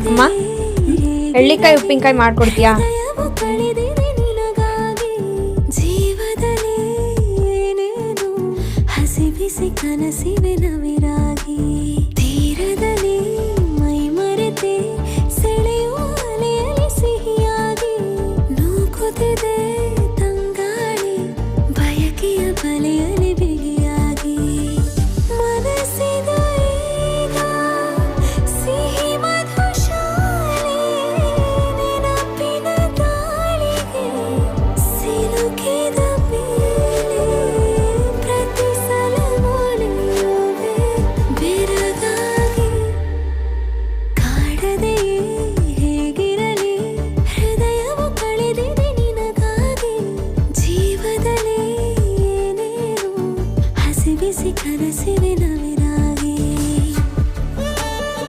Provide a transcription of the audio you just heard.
ಅಮ್ಮ? ಎಳ್ಳಿಕಾಯಿ ಉಪ್ಪಿನಕಾಯಿ ಮಾಡ್ಕೊಡ್ತೀಯಾ? ಕನಸಿವೆ ನವಿರಾಗಿ ತೀರದಲ್ಲಿ ಮೈ ಮರೆತೆ ಸೆಳೆಯುವ ಅಲೆಯಲ್ಲಿ ಸಿಹಿಯಾಗಿ ನೂಕುತ್ತಿದೆ కలిసి కలిసి వినవిరాగి